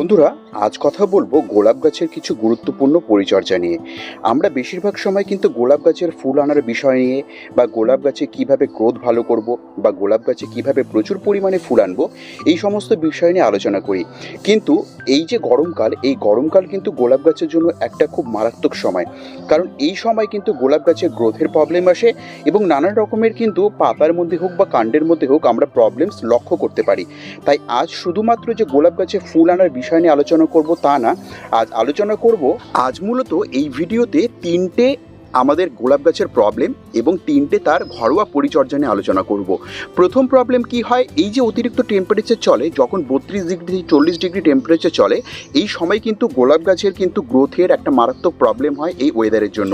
বন্ধুরা, আজ কথা বলব গোলাপ গাছের কিছু গুরুত্বপূর্ণ পরিচর্যা নিয়ে। আমরা বেশিরভাগ সময় কিন্তু গোলাপ গাছের ফুল আনার বিষয় নিয়ে বা গোলাপ গাছে কীভাবে গ্রোথ ভালো করব বা গোলাপ গাছে কীভাবে প্রচুর পরিমাণে ফুল আনব, এই সমস্ত বিষয় নিয়ে আলোচনা করি। কিন্তু এই যে গরমকাল, এই গরমকাল কিন্তু গোলাপ গাছের জন্য একটা খুব মারাত্মক সময়। কারণ এই সময় কিন্তু গোলাপ গাছের গ্রোথের প্রবলেম আসে এবং নানান রকমের কিন্তু পাতার মধ্যে হোক বা কাণ্ডের মধ্যে হোক আমরা প্রবলেমস লক্ষ্য করতে পারি। তাই আজ শুধুমাত্র যে গোলাপ গাছে ফুল আনার বিষয় নিয়ে আলোচনা করব তা না। আজ আলোচনা করব আজ মূলত এই ভিডিওতে তিনটে আমাদের গোলাপ গাছের প্রবলেম এবং তিনটে তার ঘরোয়া পরিচর্যা নিয়ে আলোচনা করব। প্রথম প্রবলেম কি হয়? এই যে অতিরিক্ত টেম্পারেচার চলে, যখন বত্রিশ ডিগ্রি চল্লিশ ডিগ্রি টেম্পারেচার চলে, এই সময় কিন্তু গোলাপ গাছের কিন্তু গ্রোথের একটা মারাত্মক প্রবলেম হয় এই ওয়েদারের জন্য।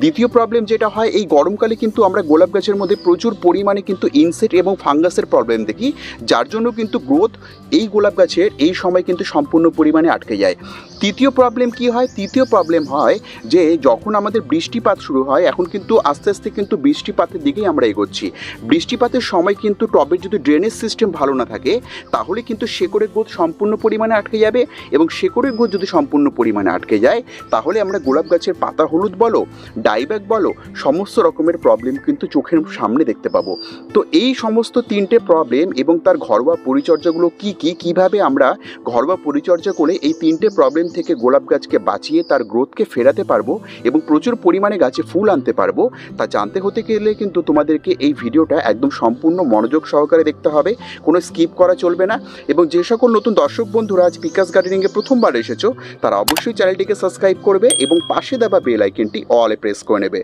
দ্বিতীয় প্রবলেম যেটা হয়, এই গরমকালে কিন্তু আমরা গোলাপ গাছের মধ্যে প্রচুর পরিমাণে কিন্তু ইনসেক্ট এবং ফাঙ্গাসের প্রবলেম দেখি, যার জন্য কিন্তু গ্রোথ এই গোলাপ গাছের এই সময় কিন্তু সম্পূর্ণ পরিমাণে আটকে যায়। তৃতীয় প্রবলেম কি হয়? তৃতীয় প্রবলেম হয় যে, যখন আমাদের বৃষ্টিপাত শুরু হয়, এখন কিন্তু আস্তে আস্তে কিন্তু বৃষ্টিপাতের দিকেই আমরা এগোচ্ছি। বৃষ্টিপাতের সময় কিন্তু টবের যদি ড্রেনেজ সিস্টেম ভালো না থাকে, তাহলে কিন্তু শেকড়ের গ্রোথ সম্পূর্ণ পরিমাণে আটকে যাবে এবং শেকড়ের গ্রোথ যদি সম্পূর্ণ পরিমাণে আটকে যায়, তাহলে আমরা গোলাপ গাছের পাতা, হলুদ বলো, ডাইব্যাক বলো, সমস্ত রকমের প্রবলেম কিন্তু চোখের সামনে দেখতে পাবো। তো এই সমস্ত তিনটে প্রবলেম এবং তার ঘরোয়া পরিচর্যাগুলো কি কি? কীভাবে আমরা ঘরোয়া পরিচর্যা করে এই তিনটে প্রবলেম থেকে গোলাপ গাছকে বাঁচিয়ে তার গ্রোথকে ফেরাতে পারব এবং প্রচুর পরিমাণে গাছে ফুল আনতে পারব, তা জানতে হতে গেলে কিন্তু তোমাদেরকে এই ভিডিওটা একদম সম্পূর্ণ মনোযোগ সহকারে দেখতে হবে, কোনো স্কিপ করা চলবে না এবং যে সকল নতুন দর্শক বন্ধুরা আজ বিকাশ গার্ডেনিংয়ে প্রথমবার এসেছ, তারা অবশ্যই চ্যানেলটিকে সাবস্ক্রাইব করবে এবং পাশে দেওয়া বেল আইকনটি অলে প্রেস করে নেবে।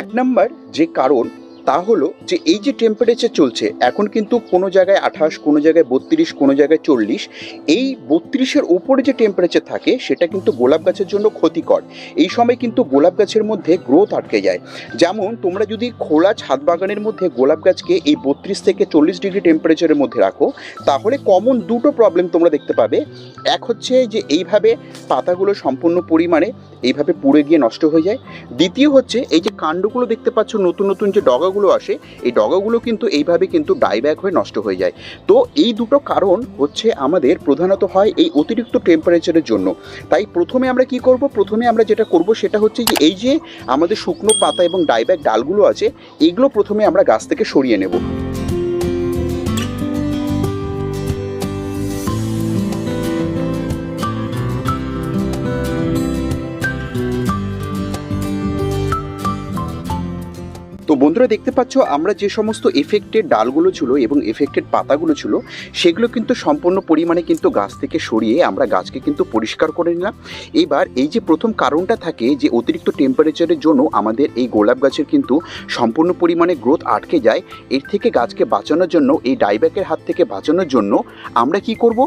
এক নাম্বার যে কারণ তা হলো যে এই যে টেম্পারেচার চলছে, এখন কিন্তু কোনো জায়গায় আঠাশ, কোনো জায়গায় বত্রিশ, কোনো জায়গায় চল্লিশ, এই বত্রিশের ওপরে যে টেম্পারেচার থাকে, সেটা কিন্তু গোলাপ গাছের জন্য ক্ষতিকর। এই সময় কিন্তু গোলাপ গাছের মধ্যে গ্রোথ আটকে যায়। যেমন তোমরা যদি খোলা ছাদ বাগানের মধ্যে গোলাপ গাছকে এই বত্রিশ থেকে চল্লিশ ডিগ্রি টেম্পারেচারের মধ্যে রাখো, তাহলে কমন দুটো প্রবলেম তোমরা দেখতে পাবে। এক হচ্ছে যে এইভাবে পাতাগুলো সম্পূর্ণ পরিমাণে এইভাবে পুড়ে গিয়ে নষ্ট হয়ে যায়। দ্বিতীয় হচ্ছে এই যে কাণ্ডগুলো দেখতে পাচ্ছ, নতুন নতুন যে ডগাগুলো আসে, এই ডগাগুলো কিন্তু এইভাবে কিন্তু ডাইব্যাক হয়ে নষ্ট হয়ে যায়। তো এই দুটো কারণ হচ্ছে আমাদের প্রধানত হয় এই অতিরিক্ত টেম্পারেচারের জন্য। তাই প্রথমে আমরা কি করব? প্রথমে আমরা যেটা করব সেটা হচ্ছে যে এই যে আমাদের শুকনো পাতা এবং ডাইব্যাক ডালগুলো আছে এইগুলো প্রথমে আমরা গাছ থেকে সরিয়ে নেব। বন্ধুরা দেখতে পাচ্ছ, আমরা যে সমস্ত এফেক্টেড ডালগুলো ছিল এবং এফেক্টেড পাতাগুলো ছিল, সেগুলো কিন্তু সম্পূর্ণ পরিমাণে কিন্তু গাছ থেকে সরিয়ে আমরা গাছকে কিন্তু পরিষ্কার করে নিলাম। এবার এই যে প্রথম কারণটা থাকে যে অতিরিক্ত টেম্পারেচারের জন্য আমাদের এই গোলাপ গাছের কিন্তু সম্পূর্ণ পরিমাণে গ্রোথ আটকে যায়। এর থেকে গাছকে বাঁচানোর জন্য, এই ডাইব্যাকের হাত থেকে বাঁচানোর জন্য আমরা কি করব?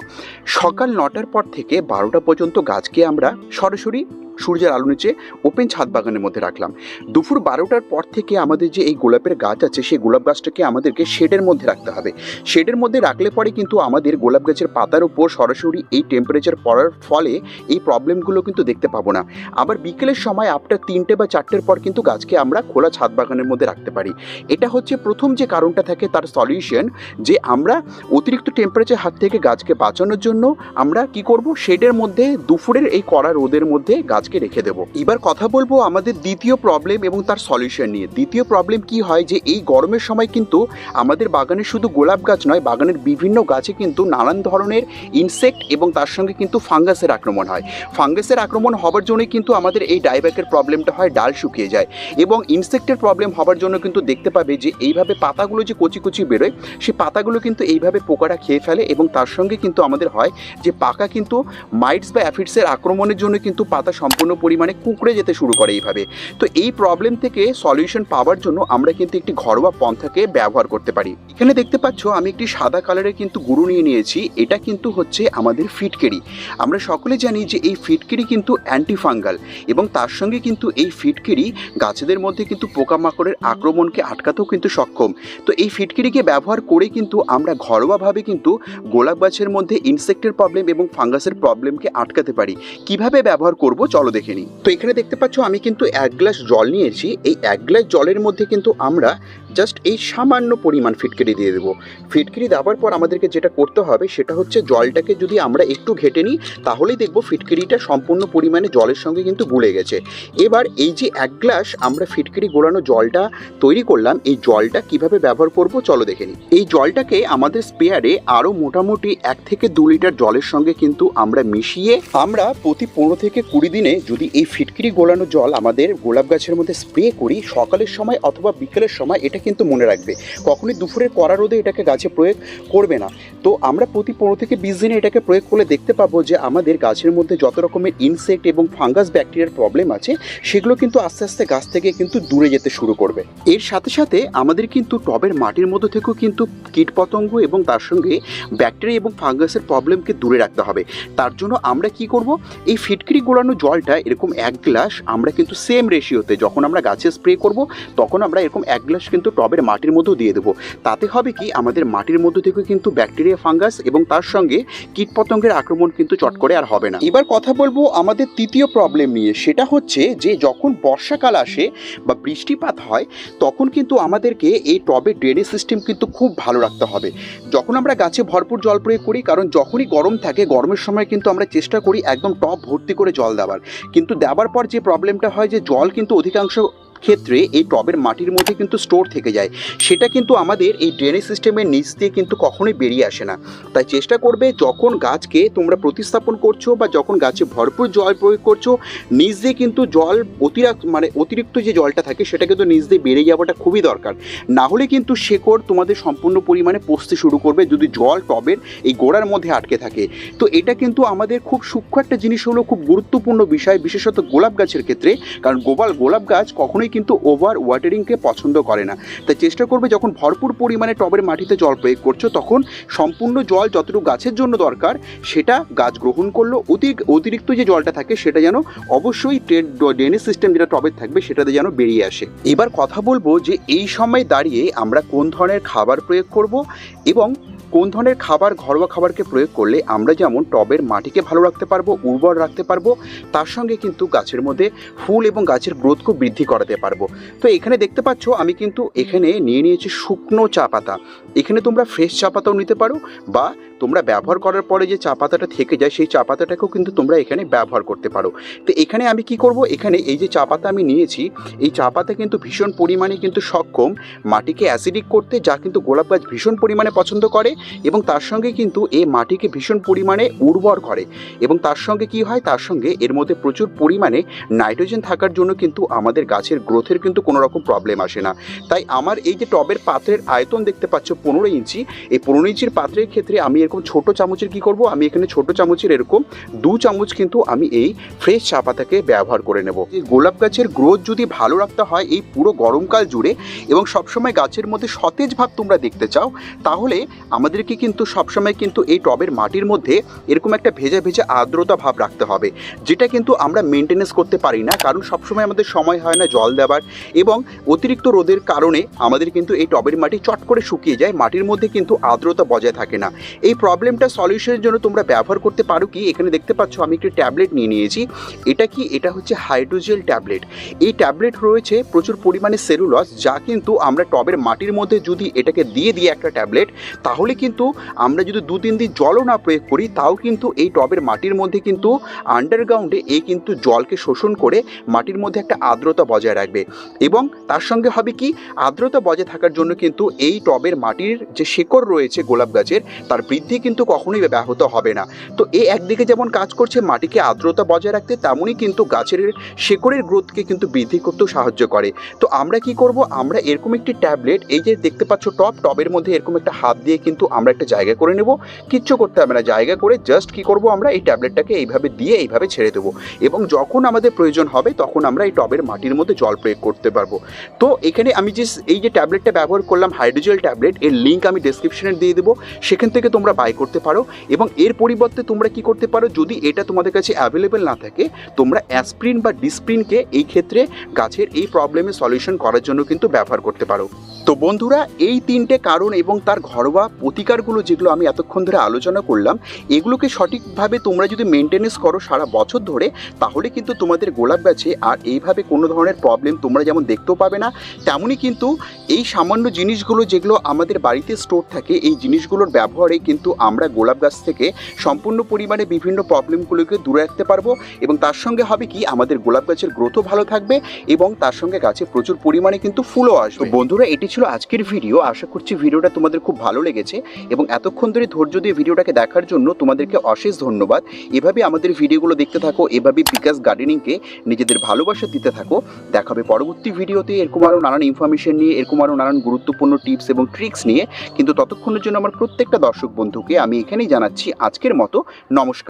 সকাল নটার পর থেকে বারোটা পর্যন্ত গাছকে আমরা সরাসরি সূর্যের আলো নিচে ওপেন ছাদ বাগানের মধ্যে রাখলাম। দুপুর বারোটার পর থেকে আমাদের যে এই গোলাপের গাছ আছে, সেই গোলাপ গাছটাকে আমাদেরকে শেডের মধ্যে রাখতে হবে। শেডের মধ্যে রাখলে পরে কিন্তু আমাদের গোলাপ গাছের পাতার উপর সরাসরি এই টেম্পারেচার পড়ার ফলে এই প্রবলেমগুলো কিন্তু দেখতে পাবো না। আবার বিকেলের সময় আফটার তিনটে বা চারটের পর কিন্তু গাছকে আমরা খোলা ছাদ বাগানের মধ্যে রাখতে পারি। এটা হচ্ছে প্রথম যে কারণটা থাকে তার সলিউশন যে আমরা অতিরিক্ত টেম্পারেচার হাত থেকে গাছকে বাঁচানোর জন্য আমরা কি করব? শেডের মধ্যে দুপুরের এই কড়া রোদের মধ্যে গাছকে রেখে দেবো। এবার কথা বলব আমাদের দ্বিতীয় প্রবলেম এবং তার সলিউশন নিয়ে। দ্বিতীয় প্রবলেম কি হয় যে, এই গরমের সময় কিন্তু আমাদের বাগানে শুধু গোলাপ গাছ নয়, বাগানের বিভিন্ন গাছে কিন্তু নানান ধরনের ইনসেক্ট এবং তার সঙ্গে কিন্তু ফাঙ্গাসের আক্রমণ হয়। ফাঙ্গাসের আক্রমণ হবার জন্যই কিন্তু আমাদের এই ডাইব্যাকের প্রবলেমটা হয়, ডাল শুকিয়ে যায়। এবং ইনসেক্টের প্রবলেম হবার জন্য কিন্তু দেখতে পাবে যে, এইভাবে পাতাগুলো যে কচি কচি বেরোয় সেই পাতাগুলো কিন্তু এইভাবে পোকারা খেয়ে ফেলে এবং তার সঙ্গে কিন্তু আমাদের হয় যে, পাকা কিন্তু মাইটস বা অ্যাফিডসের আক্রমণের জন্য কিন্তু পাতা সম্পূর্ণ পরিমাণে কুঁকড়ে যেতে শুরু করে এইভাবে। তো এই প্রবলেম থেকে সলিউশন পাওয়ার জন্য আমরা কিন্তু একটি ঘরোয়া পন্থাকে ব্যবহার করতে পারি। এখানে দেখতে পাচ্ছ, আমি একটি সাদা কালারের কিন্তু গুঁড়ো নিয়ে নিয়েছি। এটা কিন্তু হচ্ছে আমাদের ফিটকেরি আমরা সকলে জানি যে এই ফিটকেরি কিন্তু অ্যান্টিফাঙ্গাল এবং তার সঙ্গে কিন্তু এই ফিটকেরি গাছেদের মধ্যে কিন্তু পোকামাকড়ের আক্রমণকে আটকাতেও কিন্তু সক্ষম। তো এই ফিটকিরিকে ব্যবহার করে কিন্তু আমরা ঘরোয়াভাবে কিন্তু গোলাপ গাছের মধ্যে ইনসেক্টের প্রবলেম এবং ফাঙ্গাসের প্রবলেমকে আটকাতে পারি। কীভাবে ব্যবহার করব? চলো দেখে নিই তো এখানে দেখতে পাচ্ছ আমি কিন্তু এক গ্লাস জল নিয়েছি। এই এক গ্লাস জলের মধ্যে কিন্তু আমরা জাস্ট এই সামান্য পরিমাণ ফিটকিরি দিয়ে দেবো। ফিটকিরি দেওয়ার পর আমাদেরকে যেটা করতে হবে সেটা হচ্ছে জলটাকে যদি আমরা একটু ঘেটে নিই, তাহলেই দেখব ফিটকিরিটা সম্পূর্ণ পরিমাণে জলের সঙ্গে কিন্তু গুলে গেছে। এবার এই যে এক গ্লাস আমরা ফিটকিরি গোলানো জলটা তৈরি করলাম, এই জলটা কীভাবে ব্যবহার করব চলো দেখে নিই। এই জলটাকে আমাদের স্পেয়ারে আরও মোটামুটি এক থেকে দু লিটার জলের সঙ্গে কিন্তু আমরা মিশিয়ে আমরা প্রতি পনেরো থেকে কুড়ি দিনে যদি এই ফিটকিরি গোলানো জল আমাদের গোলাপ গাছের মধ্যে স্প্রে করি, সকালের সময় অথবা বিকেলের সময় এটা কিন্তু মনে রাখবে। কখনই দুপুরের কড়া রোদে এটাকে গাছে প্রয়োগ করবে না। তো আমরা প্রতি পনেরো থেকে বিশ দিনে এটাকে প্রয়োগ করলে দেখতে পাবো যে আমাদের গাছের মধ্যে যত রকমের ইনসেক্ট এবং ফাঙ্গাস ব্যাকটেরিয়ার প্রবলেম আছে, সেগুলো কিন্তু আস্তে আস্তে গাছ থেকে কিন্তু দূরে যেতে শুরু করবে। এর সাথে সাথে আমাদের কিন্তু টবের মাটির মধ্যে থেকেও কিন্তু কীটপতঙ্গ এবং তার সঙ্গে ব্যাকটেরিয়া এবং ফাঙ্গাসের প্রবলেমকে দূরে রাখতে হবে। তার জন্য আমরা কি করব? এই ফিটকিরি গোলানো জলটা এরকম এক গ্লাস আমরা কিন্তু সেম রেশিওতে যখন আমরা গাছে স্প্রে করব, তখন আমরা এরকম এক গ্লাস কিন্তু টবের মাটির মধ্যেও দিয়ে দেবো। তাতে হবে কি, আমাদের মাটির মধ্যে থেকে কিন্তু ব্যাকটেরিয়া ফাঙ্গাস এবং তার সঙ্গে কীটপতঙ্গের আক্রমণ কিন্তু চট করে আর হবে না। এবার কথা বলব আমাদের তৃতীয় প্রবলেম নিয়ে। সেটা হচ্ছে যে, যখন বর্ষাকাল আসে বা বৃষ্টিপাত হয়, তখন কিন্তু আমাদেরকে এই টবের ড্রেনেজ সিস্টেম কিন্তু খুব ভালো রাখতে হবে। যখন আমরা গাছে ভরপুর জল প্রয়োগ করি, কারণ যখনই গরম থাকে, গরমের সময় কিন্তু আমরা চেষ্টা করি একদম টব ভর্তি করে জল দেওয়ার। কিন্তু দেওয়ার পর যে প্রবলেমটা হয় যে জল কিন্তু অধিকাংশ ক্ষেত্রে এই টবের মাটির মধ্যে কিন্তু স্টোর থেকে যায়। সেটা কিন্তু আমাদের এই ড্রেনেজ সিস্টেমের নিচ দিয়ে কিন্তু কখনোই বেরিয়ে আসে না। তাই চেষ্টা করবে যখন গাছকে তোমরা প্রতিস্থাপন করছ বা যখন গাছে ভরপুর জল প্রয়োগ করছ, নিচ দিয়ে কিন্তু জল অতিরিক্ত মানে অতিরিক্ত যে জলটা থাকে সেটা কিন্তু নিচ দিয়ে বেরিয়ে যাওয়াটা খুবই দরকার। না হলে কিন্তু শেকড় তোমাদের সম্পূর্ণ পরিমাণে পচতে শুরু করবে যদি জল টবের এই গোড়ার মধ্যে আটকে থাকে। তো এটা কিন্তু আমাদের খুব সূক্ষ্ম একটা জিনিস হলো খুব গুরুত্বপূর্ণ বিষয়, বিশেষত গোলাপ গাছের ক্ষেত্রে। কারণ গোপাল গোলাপ গাছ কখনোই কিন্তু ওভার ওয়াটারিংকে পছন্দ করে না। তাই চেষ্টা করবে যখন ভরপুর পরিমাণে টবের মাটিতে জল প্রয়োগ করছ, তখন সম্পূর্ণ জল যতটুকু গাছের জন্য দরকার, সেটা গাছ গ্রহণ করল। অতি- অতিরিক্ত যে জলটা থাকে, সেটা যেন অবশ্যই ড্রেনেজ সিস্টেম যেটা টবের থাকবে, সেটাতে যেন বেরিয়ে আসে। এবার কথা বলব যে এই সময় দাঁড়িয়ে আমরা কোন ধরনের খাবার প্রয়োগ করব এবং কোন ধরনের খাবার ঘরোয়া খাবারকে প্রয়োগ করলে আমরা যেমন টবের মাটিকে ভালো রাখতে পারব, উর্বর রাখতে পারব, তার সঙ্গে কিন্তু গাছের মধ্যে ফুল এবং গাছের গ্রোথকেও বৃদ্ধি করাতে পারব। তো এখানে দেখতে পাচ্ছ, আমি কিন্তু এখানে নিয়ে নিয়েছি শুকনো চা পাতা। এখানে তোমরা ফ্রেশ চা পাতাও নিতে পারো বা তোমরা ব্যবহার করার পরে যে চা পাতাটা থেকে যায়, সেই চা পাতাটাকেও কিন্তু তোমরা এখানে ব্যবহার করতে পারো। তো এখানে আমি কি করব? এখানে এই যে চা পাতা আমি নিয়েছি, এই চা পাতা কিন্তু ভীষণ পরিমাণে কিন্তু সক্ষম। মাটিকে অ্যাসিডিক করতে যা কিন্তু গোলাপ গাছ ভীষণ পরিমাণে পছন্দ করে এবং তার সঙ্গে কিন্তু এই মাটিকে ভীষণ পরিমাণে উর্বর করে। এবং তার সঙ্গে কি হয়? তার সঙ্গে এর মধ্যে প্রচুর পরিমাণে নাইট্রোজেন থাকার জন্য কিন্তু আমাদের গাছের গ্রোথের কিন্তু কোনো রকম প্রবলেম আসে না। তাই আমার এই যে টবের পাত্রের আয়তন দেখতে পাচ্ছ, পনেরো ইঞ্চি। এই পনেরো ইঞ্চির পাত্রের ক্ষেত্রে আমি এরকম ছোট চামচের কি করব? আমি এখানে ছোট চামচের এরকম দু চামচ কিন্তু আমি এই ফ্রেশ চা পাতাকে ব্যবহার করে নেব। এই গোলাপ গাছের গ্রোথ যদি ভালো রাখতে হয়, এই পুরো গরমকাল জুড়ে এবং সবসময় গাছের মধ্যে সতেজ ভাব তোমরা দেখতে চাও, তাহলে আমাদেরকে কিন্তু সবসময় কিন্তু এই টবের মাটির মধ্যে এরকম একটা ভেজা ভেজা আর্দ্রতা ভাব রাখতে হবে, যেটা কিন্তু আমরা মেনটেনেন্স করতে পারি না, কারণ সবসময় আমাদের সময় হয় না জল দেওয়ার এবং অতিরিক্ত রোদের কারণে আমাদের কিন্তু এই টবের মাটি চট করে শুকিয়ে যায়, মাটির মধ্যে কিন্তু আর্দ্রতা বজায় থাকে না। এই প্রবলেমটা সলিউশনের জন্য তোমরা ব্যবহার করতে পারো কি? এখানে দেখতে পাচ্ছ, আমি একটি ট্যাবলেট নিয়ে নিয়েছি। এটা কি? এটা হচ্ছে হাইড্রোজেল ট্যাবলেট এই ট্যাবলেট রয়েছে প্রচুর পরিমাণে সেলুলস যা কিন্তু আমরা টবের মাটির মধ্যে যদি এটাকে দিয়ে দিই একটা ট্যাবলেট তাহলে কিন্তু আমরা যদি দু, তিন দিন জলও না প্রয়োগ করি, তাও কিন্তু এই টবের মাটির মধ্যে কিন্তু আন্ডারগ্রাউন্ডে এই কিন্তু জলকে শোষণ করে মাটির মধ্যে একটা আর্দ্রতা বজায় রাখবে। এবং তার সঙ্গে হবে কি? আর্দ্রতা বজায় থাকার জন্য কিন্তু এই টবের মাটির যে শেকড় রয়েছে গোলাপ গাছের, তার বৃদ্ধি কিন্তু কখনোই ব্যাহত হবে না। তো এ একদিকে যেমন কাজ করছে মাটিকে আর্দ্রতা বজায় রাখতে, তেমনই কিন্তু গাছের শেকড়ের গ্রোথকে কিন্তু বৃদ্ধি করতেও সাহায্য করে। তো আমরা কি করব? আমরা এরকম একটি ট্যাবলেট, এই যে দেখতে পাচ্ছ টপ টবের মধ্যে এরকম একটা হাত দিয়ে কিন্তু আমরা একটা জায়গা করে নেব। কিচ্ছু করতে হবে না, জায়গা করে জাস্ট কি করব আমরা? এই ট্যাবলেটটাকে এইভাবে দিয়ে এইভাবে ছেড়ে দেবো। এবং যখন আমাদের প্রয়োজন হবে, তখন আমরা এই টবের মাটির মধ্যে জল প্রয়োগ করতে পারব। তো এখানে আমি যে এই যে ট্যাবলেটটা ব্যবহার করলাম, হাইড্রোজেল ট্যাবলেট, এর লিঙ্ক আমি ডেসক্রিপশনে দিয়ে দেবো। সেখান থেকে তোমরা বাই করতে পারো এবং এর পরিবর্তে তোমরা কি করতে পারো, যদি এটা তোমাদের কাছে অ্যাভেলেবেল না থাকে, তোমরা অ্যাসপ্রিন বা ডিসপ্রিনকে এই ক্ষেত্রে গাছের এই প্রবলেমের সলিউশন করার জন্য কিন্তু ব্যবহার করতে পারো। তো বন্ধুরা, এই তিনটে কারণ এবং তার ঘরোয়া প্রতিকারগুলো যেগুলো আমি এতক্ষণ ধরে আলোচনা করলাম, এগুলোকে সঠিকভাবে তোমরা যদি মেনটেনেন্স করো সারা বছর ধরে, তাহলে কিন্তু তোমাদের গোলাপ গাছে আর এইভাবে কোনো ধরনের প্রবলেম তোমরা যেমন দেখতেও পাবে না, তেমনই কিন্তু এই সামান্য জিনিসগুলো যেগুলো আমাদের বাড়িতে স্টোর থাকে, এই জিনিসগুলোর ব্যবহারে কিন্তু আমরা গোলাপ গাছ থেকে সম্পূর্ণ পরিমাণে বিভিন্ন প্রবলেমগুলোকে দূরে রাখতে পারব এবং তার সঙ্গে হবে কি, আমাদের গোলাপ গাছের গ্রোথও ভালো থাকবে এবং তার সঙ্গে গাছে প্রচুর পরিমাণে কিন্তু ফুলও আসবে। বন্ধুরা, এটি ছিল আজকের ভিডিও আশা করছি ভিডিওটা তোমাদের খুব ভালো লেগেছে এবং এতক্ষণ ধরে ধৈর্য দিয়ে ভিডিওটাকে দেখার জন্য তোমাদেরকে অশেষ ধন্যবাদ। এভাবে আমাদের ভিডিওগুলো দেখতে থাকো এভাবে বিকাশ গার্ডেনিংকে নিজেদের ভালোবাসা দিতে থাকো। দেখাবে পরবর্তী ভিডিওতে এরকম আরও নানান ইনফরমেশন নিয়ে এরকম আরও নানান গুরুত্বপূর্ণ টিপস এবং ট্রিক্স নিয়ে, কিন্তু ততক্ষণের জন্য আমার প্রত্যেকটা দর্শক বন্ধুকে আমি এখানেই জানাচ্ছি আজকের মতো। নমস্কার।